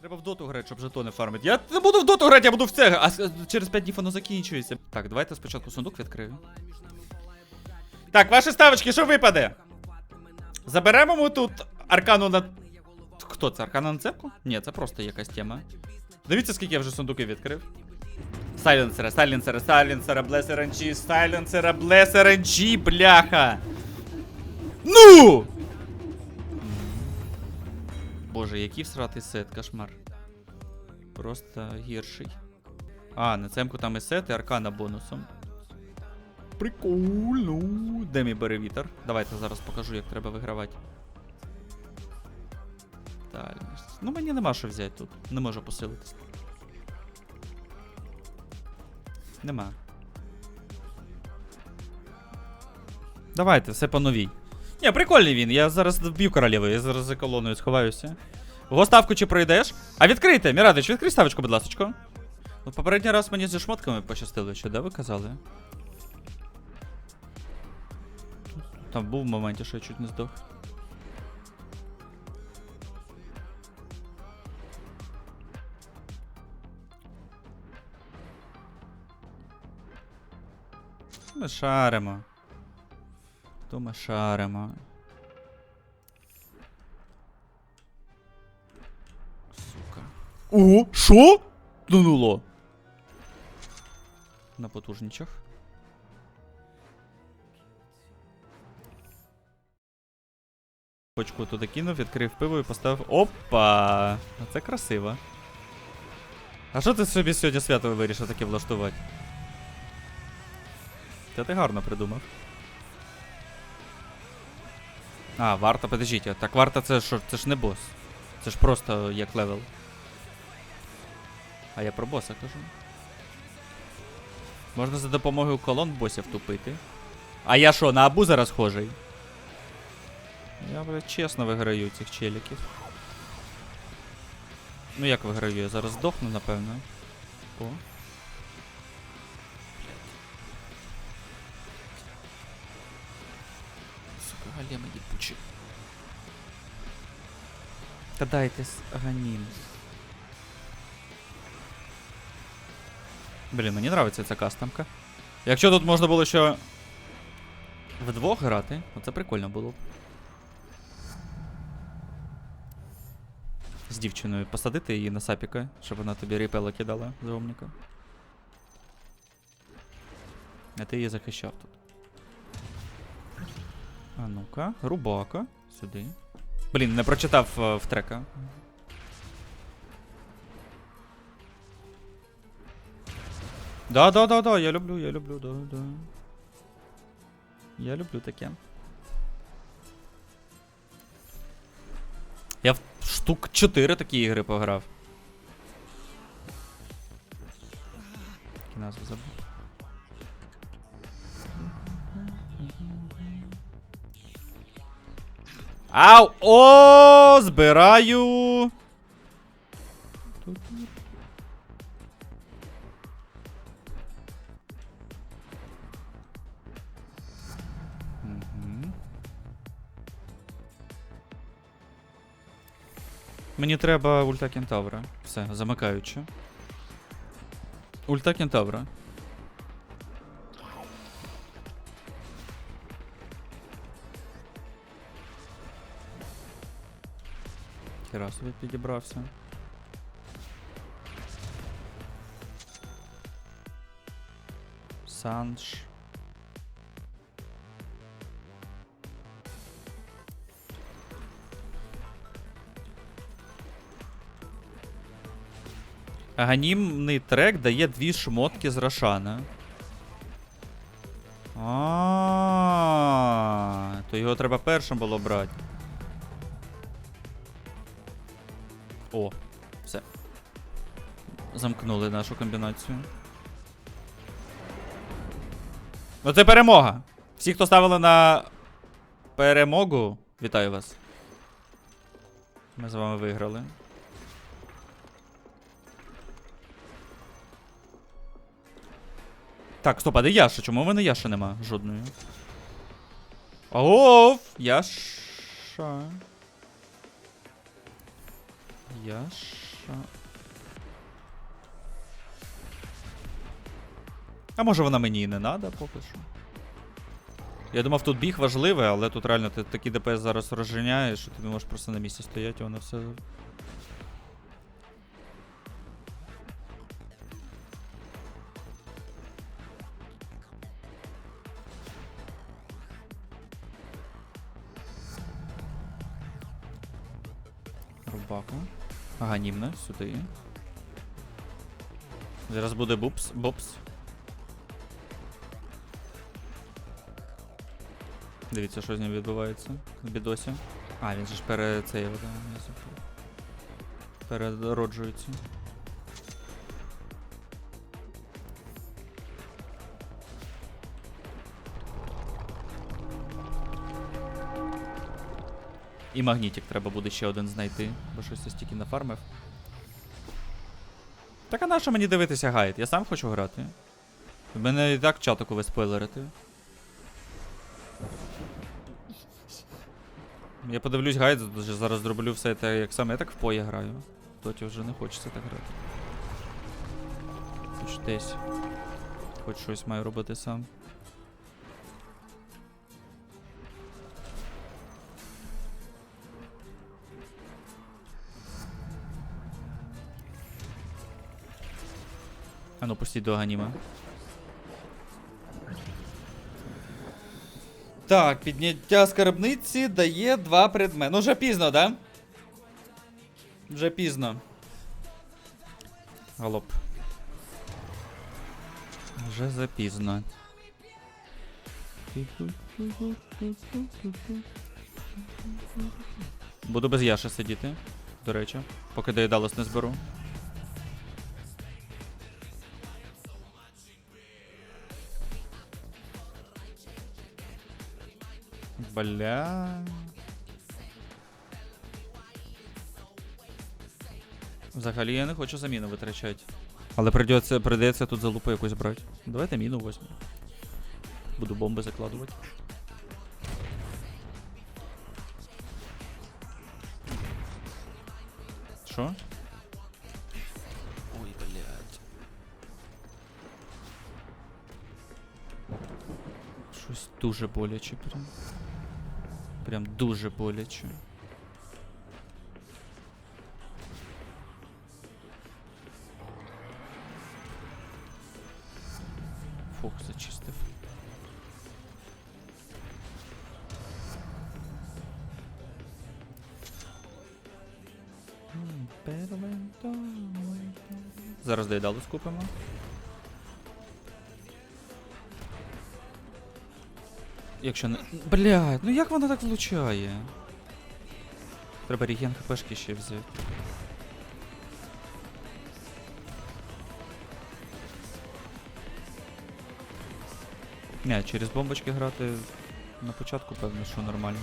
Треба в доту грати, щоб жетони фармити. Я не буду в доту грати, я буду в це. А через 5 днів воно закінчується. Так, давайте спочатку сундук відкрию. Так, ваші ставочки, що випаде? Заберемо ми тут аркану на. Хто це? Аркану на цепку? Ні, це просто якась тема. Дивіться, скільки я вже сундуків відкрив. Сайленсера, сайленсера, сайленсера, блес RNG, сайленсера, блес RNG, бляха. Ну! Боже, який всратий сет, кошмар. Просто гірший. А, на цемку там і сет, і аркана бонусом. Прикольно. Де мій беревітер? Давайте зараз покажу, як треба вигравати. Дальність. Ну мені нема що взяти тут. Не можу посилитись. Нема. Давайте, все по новій. Ні, прикольний він. Я зараз вб'ю королеву, я зараз за колоною сховаюся. Го ставку чи пройдеш? А відкрийте, Мірадич, відкрий ставочку, будь ласка. От попередній раз мені зі шмотками пощастило, що де ви казали? Там був в моменті, що я чуть не здох. Ми шаримо. То ми шаримо. Сука. О, що? Дунуло. На потужничах. Почку туди кинув, відкрив пиво і поставив. Опа! Ну, Це красиво. А що ти собі сьогодні свято вирішив таке влаштувати? Та ти гарно придумав. А, варта, подождіть, так варта це що? Це ж не бос. Це ж просто як левел. А я про боса кажу. Можна за допомогою колон босів тупити. А я що, на абу зараз схожий? Я, блядь, чесно виграю цих челіків. Ну як виграю? Я зараз здохну, напевно. О. Сука, галема ебучий. Та дайте ганім. Блін, мені нравиться ця кастомка. Якщо тут можна було ще вдвох грати, оце прикольно було б. З дівчиною посадити її на сапіка, щоб вона тобі репела кидала з омніка. А ти її захищав тут. А ну-ка, рубака. Сюди. Блін, не прочитав е, в трека. Да, да, да, да, я люблю, я люблю, да, да. Я люблю таке. Я в штук 4 такі ігри пограв. Які назви забув. Ау! О, збираю. Мені треба ульта кентавра. Все, замикаючи. Ульта кентавра. Хіра собі підібрався. Санж. Аганімний трек дає дві шмотки з Рошана. А, то його треба першим було брати. Замкнули нашу комбінацію. Ну це перемога. Всі, хто ставили на перемогу, вітаю вас. Ми з вами виграли. Так, стоп, а де Яша? Чому в мене Яши нема? Жодної. Оф! Яша. Яша. А може вона мені і не треба поки що. Я думав, тут біг важливий, але тут реально ти такий ДПС зараз розженяєш, що ти не можеш просто на місці стояти, і воно все. Рубака. Ага, німне, сюди. Зараз буде бупс, бопс. Дивіться, що з ним відбувається в бідосі. А, він же ж пере я. Перероджується. І магнітик треба буде ще один знайти, бо щось я стільки нафармив. Так а на що мені дивитися гайд? Я сам хочу грати. В мене і так чатику ви спойлерите. Я подивлюсь гайд, зараз зроблю все те, як саме я так в пої граю. Доті вже не хочеться так грати. Хоч десь. Хоч щось маю робити сам. А ну пустіть до аніме. Так, підняття скарбниці дає два предмети. Ну вже пізно, да? Вже пізно. Галоп. Вже запізно. Буду без Яши сидіти, до речі, поки доїдалось не зберу. Бля. Взагалі я не хочу заміну витрачати. Але придеться, придеться тут залупу якусь брати. Давайте міну возьмемо. Буду бомби закладувати. Що? Ой, блядь. Щось дуже боляче прям. Прям дуже боляче. Фух, зачистив. Зараз доїдалу скупимо. Якщо не. Блядь, ну як вона так влучає? Треба реген хпшки ще взяти. Не, через бомбочки грати на початку, певно, що нормально.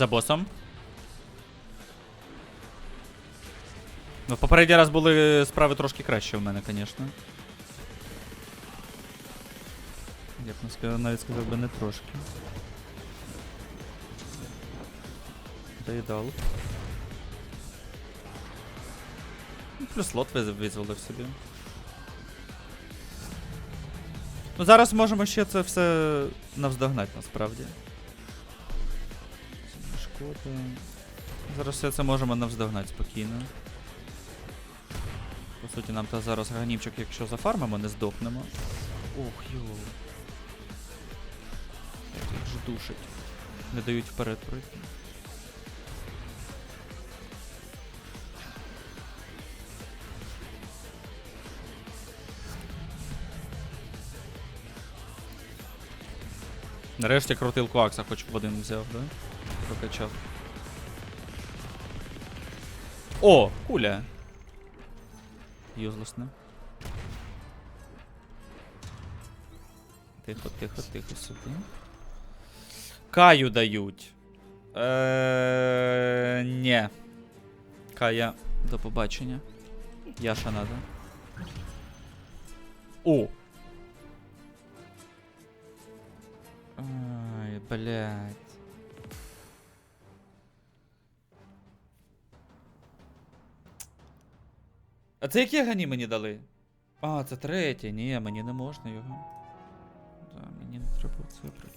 За босом. Ну, в попередній раз були справи трошки краще у мене, звісно. Я б не сказав, навіть сказав би не трошки. Доїдал. Ну, Плюс лот виз- визволив собі. Ну зараз можемо ще це все навздогнати насправді. Це. Зараз все це можемо навздогнати спокійно. По суті, нам та зараз ганімчик, якщо зафармимо, не здохнемо. Ох, йоу. Як же душить. Не дають вперед пройти. Нарешті крутилку Акса хоч б один взяв, да? Прокачав. О, куля. Юзлесне. Тихо, тихо, тихо сюди. Каю дають. Е, Ні. Кая До побачення. Яша надо. О! Ай, блядь. А це яке гані мені дали? А, це третє. Ні, мені не можна його. Да, мені не треба це брати.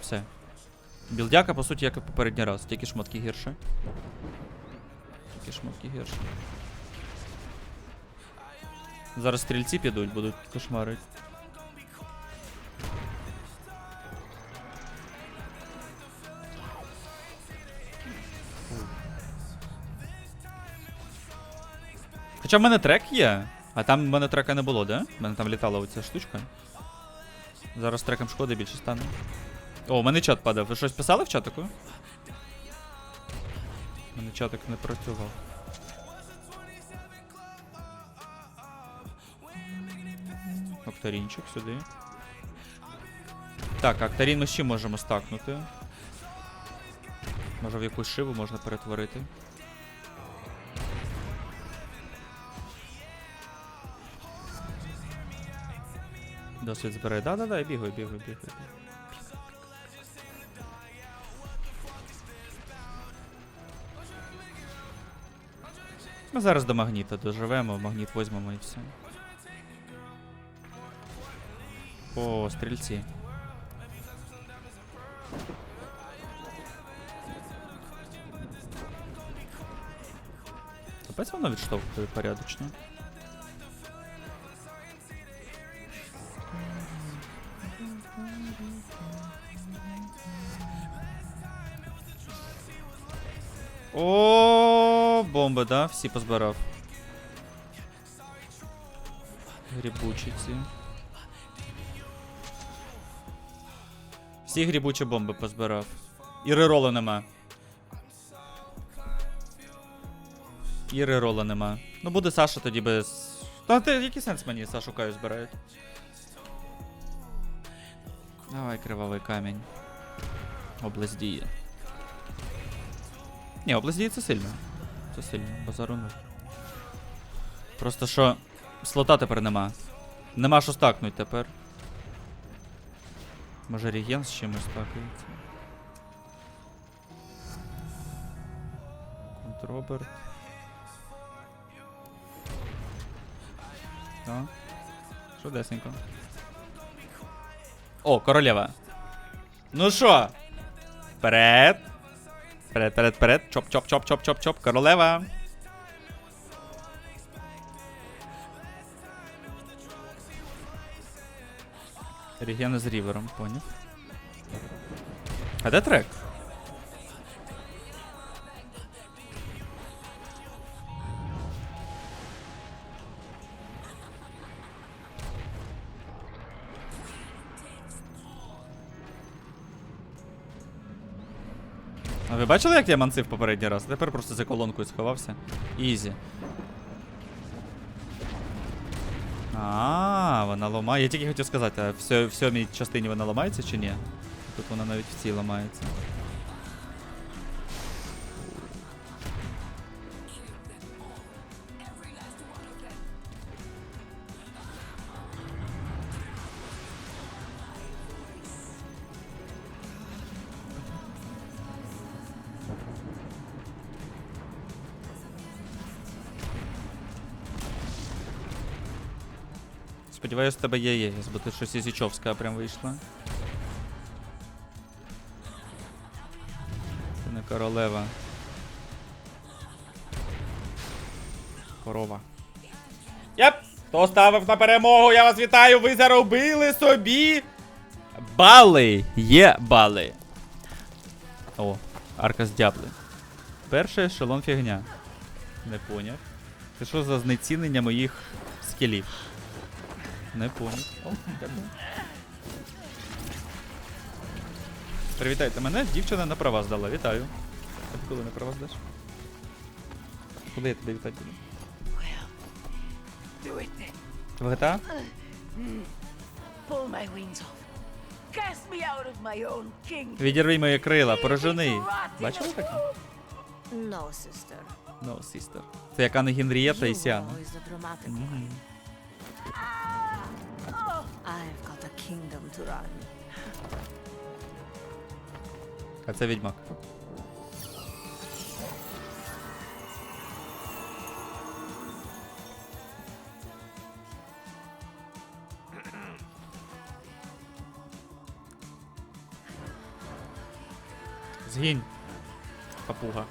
Все. Білдяка, по суті, як і попередній раз, тільки шмотки гірше. Тільки шмотки гірше. Зараз стрільці підуть, будуть кошмарити. Хоча в мене трек є, а там в мене трека не було, да? В мене там літала оця штучка. Зараз треком шкоди більше стане. О, у мене чат падав. Ви щось писали в чатику? У мене чатик не працював. Акторінчик сюди. Так, акторін ми чим можемо стакнути? Може в якусь шиву можна перетворити. Досвід збирає. Да-да-да, я бігаю, бігаю, бігаю. Ми зараз до магніта доживемо, магніт візьмемо і все. О, стрільці. Капець воно відштовхує порядочно. О, бомби, да? Всі позбирав. Грібучі ці. Всі грібучі бомби позбирав. І рерола нема. І рерола нема. Ну буде Саша тоді без. Та ти який сенс мені Сашу Каю збирають? Давай, кривавий камінь. Область діє. Ні, область діє це сильно. Це сильно, базару нуль. Просто що слота тепер нема. Нема що стакнуть тепер. Може реген з чимось стакається. Контроберт. Так. Швидесенько. О, королева. Ну що? Вперед. Вперед, вперед, вперед. Чоп, чоп, чоп, чоп, чоп, чоп. Королева. Регіони з рівером, поняв. А де трек? Ви бачили, як я мансив попередній раз? Тепер просто за колонкою сховався. Ізі. А, вона ламає. Я тільки хотів сказати, а в сьомій частині вона ламається чи ні? Тут вона навіть в цій ламається. Сподіваюсь, в тебе є єгіс, бо ти щось із Ічовська прям вийшла. Це не королева. Корова. Єп! Хто ставив на перемогу? Я вас вітаю! Ви заробили собі. Бали! Є бали. О, арка з дябли. Перший ешелон фігня. Не поняв. Це що за знецінення моїх скілів? Не понял. О, дякую. Привітайте мене, дівчина на права здала. Вітаю. А ти коли на права здаш? Куди я тебе вітати буду? Do it then. В GTA? Pull my wings off. Cast me out of my own kingdom. Відірви мої крила, in Бачили таке? No, sister. No, sister. Це як Анна Генрієта і You Сіана. always dramatic one. I've got a kingdom to run. А це відьмак. Згінь. Папуга.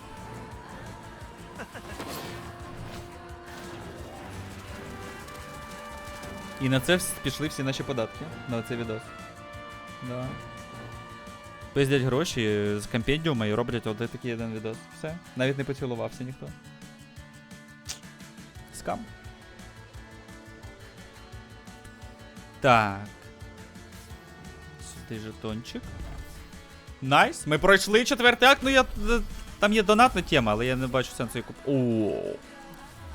І на це пішли всі наші податки. На цей відос. Да. Пиздять гроші з компендіума і роблять один такий один відос. Все. Навіть не поцілувався ніхто. Скам. Так. Сюди жетончик. Найс. Ми пройшли четвертий акт, ну я. е, Там є донатна тема, але я не бачу сенсу її куп. Оу.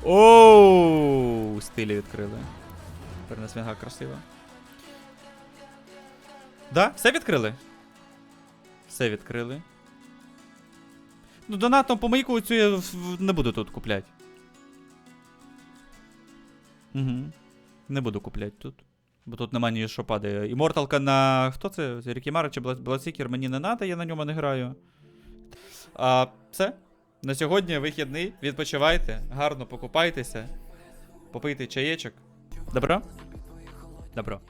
Оу. Стилі відкрили. Тепер на свінга красиво. Да? Все відкрили? Все відкрили. Ну, донатом по маяку цю я не буду тут купляти. Угу. Не буду купляти тут. Бо тут нема ні що падає. Іморталка на. Хто це? Рікімара чи Бла- Бладсікер мені не треба, я на ньому не граю. А, все. На сьогодні вихідний. Відпочивайте, гарно покупайтеся. Попийте чаєчок. Добро? Добро.